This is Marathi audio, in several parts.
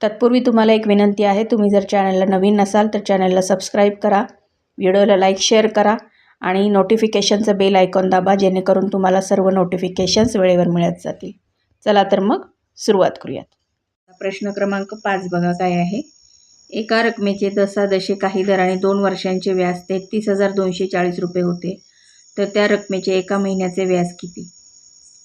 तत्पूर्वी तुम्हाला एक विनंती आहे तुम्ही जर चॅनलला नवीन नसाल तर चॅनलला सबस्क्राईब करा व्हिडिओला लाईक शेअर करा आणि नोटिफिकेशनचं बेल आयकॉन दाबा जेणेकरून तुम्हाला सर्व नोटिफिकेशन्स वेळेवर मिळत जातील. चला तर मग सुरुवात करूयात. प्रश्न क्रमांक पाच बघा काय आहे. एका रकमेचे दशादशे काही दराने दोन वर्षांचे व्याज तेहतीस हजार दोनशे चाळीस रुपये होते. तर त्या रकमेचे एका महिन्याचे व्याज किती?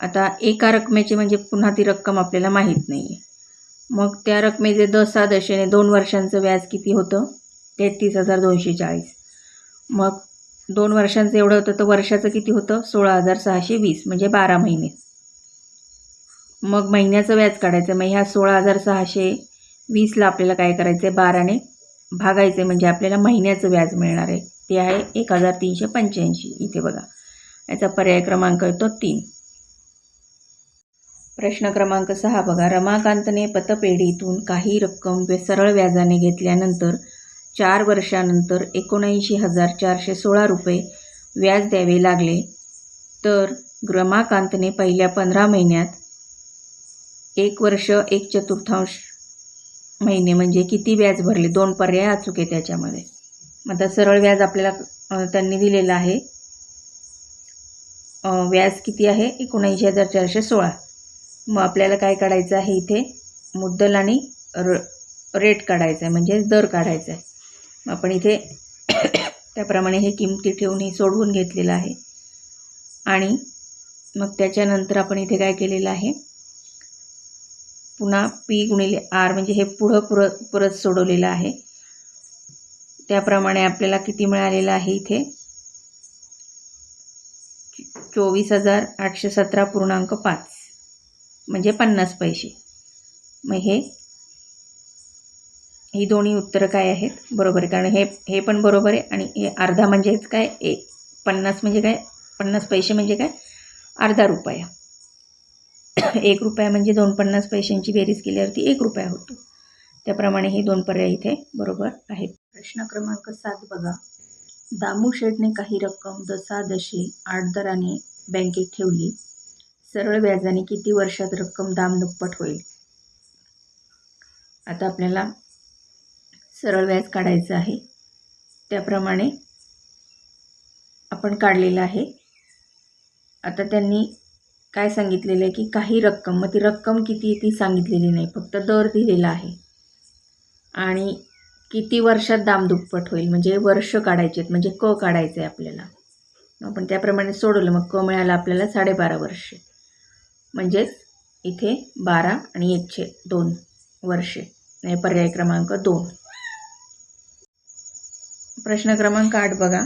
आता एका रकमेचे म्हणजे पुन्हा ती रक्कम आपल्याला माहीत नाही आहे मग त्या रकमेचे दसा दशेने दोन वर्षांचं व्याज किती होतं? तेहतीस हजार दोनशे चाळीस. मग दोन वर्षांचं एवढं होतं तर वर्षाचं किती होतं? सोळा हजार सहाशे वीस म्हणजे बारा महिने. मग महिन्याचं व्याज काढायचं मग ह्या सोळा हजार सहाशे वीसला आपल्याला काय करायचं आहे बाराने भागायचं आहे म्हणजे आपल्याला महिन्याचं व्याज मिळणार आहे. ते आहे एक हजार तीनशे पंच्याऐंशी. इथे बघा. याचा पर्याय क्रमांक येतो तीन. प्रश्न क्रमांक सहा बघा. रमाकांतने पतपेढीतून काही रक्कम सरळ व्याजाने घेतल्यानंतर चार वर्षानंतर एकोणऐंशी हजार चारशे सोळा रुपये व्याज द्यावे लागले. तर रमाकांतने पहिल्या पंधरा महिन्यात एक वर्ष एक चतुर्थांश महिने म्हणजे किती व्याज भरले? दोन पर्याय अचूक आहे त्याच्यामध्ये. आता सरळ व्याज आपल्याला त्यांनी दिलेलं आहे. व्याज किती आहे? एकोणऐंशी हजार चारशे सोळा. मग आपल्याला काय काढायचं आहे इथे? मुद्दल आणि र रेट काढायचा आहे म्हणजे दर काढायचा आहे. मग आपण इथे त्याप्रमाणे हे किमती ठेवून हे सोडवून घेतलेलं आहे. आणि मग त्याच्यानंतर आपण इथे काय केलेलं आहे? पुन्हा पी गुणिले आर म्हणजे हे पुढं पुर परत सोडवलेलं आहे. त्याप्रमाणे आपल्याला किती मिळालेलं आहे इथे? चोवीस हजार आठशे सतरा पूर्णांक पाच. म्हणजे पन्नास पैसे. मग हे ही दोन्ही उत्तरं काय आहेत? बरोबर आहे. कारण हे हे पण बरोबर आहे आणि हे अर्धा म्हणजेच काय? एक पन्नास म्हणजे काय? पन्नास पैसे म्हणजे काय? अर्धा रुपया. एक रुपया म्हणजे दोन पन्नास पैशांची बेरीज केल्यावरती एक रुपया होतो. त्याप्रमाणे हे दोन पर्याय इथे बरोबर आहेत. प्रश्न क्रमांक सात बघा. दामू शेठने काही रक्कम दसादशी आठ दराने बँकेत ठेवली. सरळ व्याजाने किती वर्षात रक्कम दाम दुप्पट होईल? आता आपल्याला सरळ व्याज काढायचं आहे. त्याप्रमाणे आपण काढलेलं आहे. आता त्यांनी काय सांगितलेलं आहे की काही रक्कम मग ती रक्कम किती ती सांगितलेली नाही फक्त दर दिलेला आहे. आणि किती वर्षात दाम दुप्पट होईल? म्हणजे वर्ष काढायचे आहेत म्हणजे क काढायचं आहे आपल्याला. आपण त्याप्रमाणे सोडवलं मग क मिळालं आपल्याला साडेबारा वर्षे. म्हणजेच इथे बारा आणि एकशे दोन वर्षे. म्हणजे पर्याय क्रमांक दोन. प्रश्न क्रमांक आठ बघा.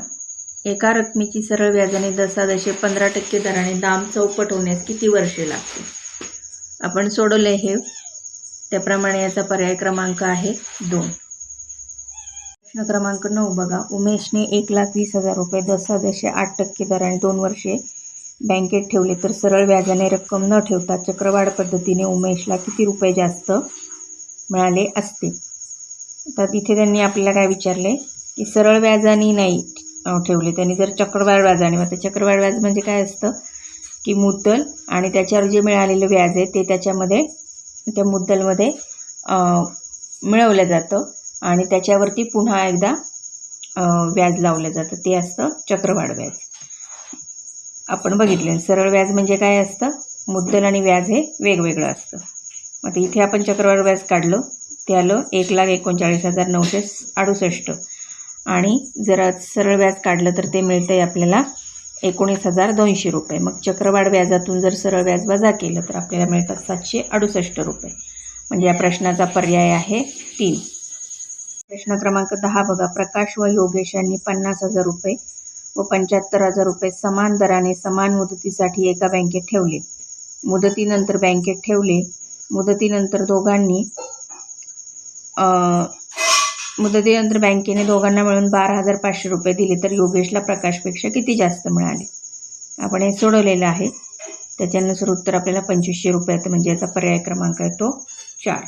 एका रकमेची सरळ व्याजाने दसादशे पंधरा टक्के दराने दाम चौपट होण्यास किती वर्षे लागतील? आपण सोडवले हे. त्याप्रमाणे याचा पर्याय क्रमांक आहे दोन. प्रश्न क्रमांक नऊ बघा. उमेशने एक लाख वीस हजार रुपये दसादशे आठ टक्के दराने दोन वर्षे बँकेत ठेवले तर सरळ व्याजाने रक्कम न ठेवता चक्रवाढ पद्धतीने उमेशला किती रुपये जास्त मिळाले असते? तर तिथे त्यांनी आपल्याला काय विचारले? की सरळ व्याजाने नाही ठेवले. त्यांनी जर चक्रवाढ व्याजाने मग चक्रवाढ व्याज म्हणजे काय असतं? की मुद्दल आणि त्याच्यावर जे मिळालेलं व्याज आहे ते त्याच्यामध्ये त्या मुद्दलमध्ये मिळवलं जातं आणि त्याच्यावरती पुन्हा एकदा व्याज लावलं जातं. ते असतं चक्रवाढ व्याज. आपण बघितले. सरळ व्याज म्हणजे काय असतं? मुद्दल आणि व्याज हे वेगवेगळं असतं. मग ते इथे आपण चक्रवाढ व्याज काढलं. ते आलं एक लाख एकोणचाळीस हजार नऊशे अडुसष्ट. आणि जर सरळ व्याज काढलं तर ते मिळतं आहे आपल्याला एकोणीस हजार दोनशे रुपये. मग चक्रवाढ व्याजातून जर सरळ व्याज वजा केलं तर आपल्याला मिळतात सातशे अडुसष्ट रुपये. म्हणजे या प्रश्नाचा पर्याय आहे तीन. प्रश्न क्रमांक दहा बघा. प्रकाश व योगेश यांनी पन्नास हजार रुपये व पंच्याहत्तर हजार रुपये समान दराने समान मुदतीसाठी एका बँकेत ठेवले. मुदतीनंतर बँकेत ठेवले. मुदतीनंतर दोघांनी मुदतीनंतर बँकेने दोघांना मिळून बारा हजार पाचशे रुपये दिले तर योगेशला प्रकाशपेक्षा किती जास्त मिळाले? आपण हे सोडवलेलं आहे. त्याच्यानुसार उत्तर आपल्याला पंचवीसशे रुपयात म्हणजे याचा पर्याय क्रमांक आहे तो चार.